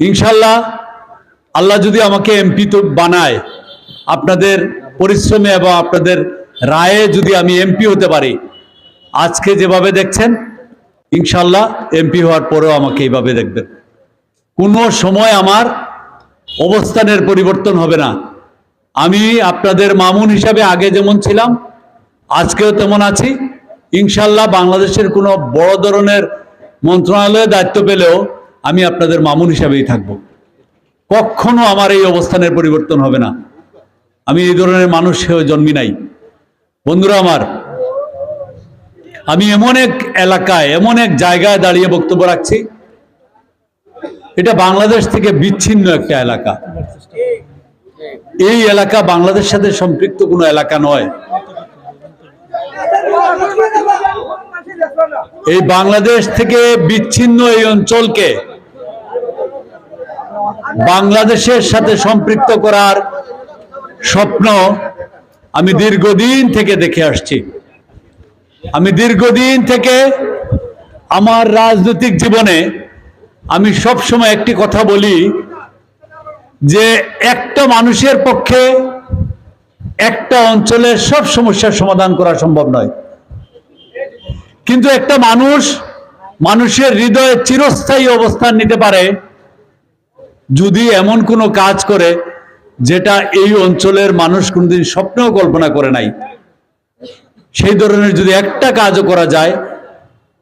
ইনশাল্লাহ আল্লাহ যদি আমাকে এমপি তো বানায়, আপনাদের পরিশ্রমে এবং আপনাদের রায়ে যদি আমি এমপি হতে পারি, আজকে যেভাবে দেখছেন ইনশাল্লাহ এমপি হওয়ার পরেও আমাকে এইভাবে দেখবেন। কোনো সময় আমার অবস্থানের পরিবর্তন হবে না। আমি আপনাদের মামুন হিসাবে আগে যেমন ছিলাম, আজকেও তেমন আছি। ইনশাল্লাহ বাংলাদেশের কোনো বড় ধরনের মন্ত্রণালয়ে দায়িত্ব পেলেও আমি আপনাদের মামুন হিসাবেই থাকব। কখনো আমার এই অবস্থানের পরিবর্তন হবে না। আমি এই ধরনের মানুষ হয়ে জন্মি নাই। বন্ধুরা আমার, আমি এমন এক এলাকায়, এমন এক জায়গায় দাঁড়িয়ে বক্তব্য রাখছি। এটা বাংলাদেশ থেকে বিচ্ছিন্ন একটা এলাকা। এই এলাকা বাংলাদেশ সাথে সম্পৃক্ত কোনো এলাকা নয়। এই বাংলাদেশ থেকে বিচ্ছিন্ন এই অঞ্চলকে বাংলাদেশের সাথে সম্পৃক্ত করার স্বপ্ন আমি দীর্ঘদিন থেকে দেখে আসছি। আমি দীর্ঘদিন থেকে আমার রাজনৈতিক জীবনে আমি সব সময় একটি কথা বলি যে একটা মানুষের পক্ষে একটা অঞ্চলের সব সমস্যার সমাধান করা সম্ভব নয়। কিন্তু একটা মানুষ মানুষের হৃদয়ে চিরস্থায়ী অবস্থান নিতে পারে যদি এমন কোনো কাজ করে যেটা এই অঞ্চলের মানুষ কোনোদিন স্বপ্নেও কল্পনা করে নাই, সেই ধরনের যদি একটা কাজও করা যায়,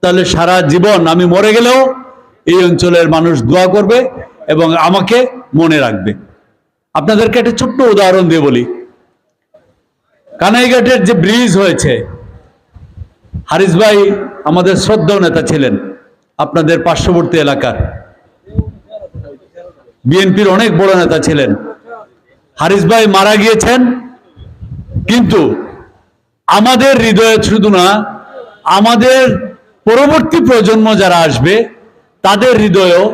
তাহলে সারা জীবন আমি মরে গেলেও এই অঞ্চলের মানুষ দোয়া করবে এবং আমাকে মনে রাখবে। আপনাদেরকে একটা ছোট্ট উদাহরণ দিয়ে বলি। কানাইঘাটের যে ব্রিজ হয়েছে, হারিস ভাই আমাদের শ্রদ্ধা নেতা ছিলেন, আপনাদের পার্শ্ববর্তী এলাকার। বিএনপির অনেক বড় নেতা ছিলেন। হারিস ভাই মারা গিয়েছেন, কিন্তু আমাদের হৃদয়ে শুধু না, আমাদের পরবর্তী প্রজন্ম যারা আসবে, তাদের হৃদয়েও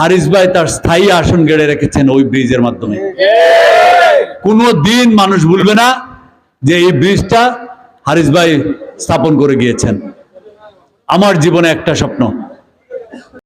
হারিস ভাই তার স্থায়ী আসন গেড়ে রেখেছেন ওই ব্রিজের মাধ্যমে। কোনো দিন মানুষ ভুলবে না যে এই ব্রিজটা হারিস ভাই স্থাপন করে গিয়েছেন। আমার জীবনে একটা স্বপ্ন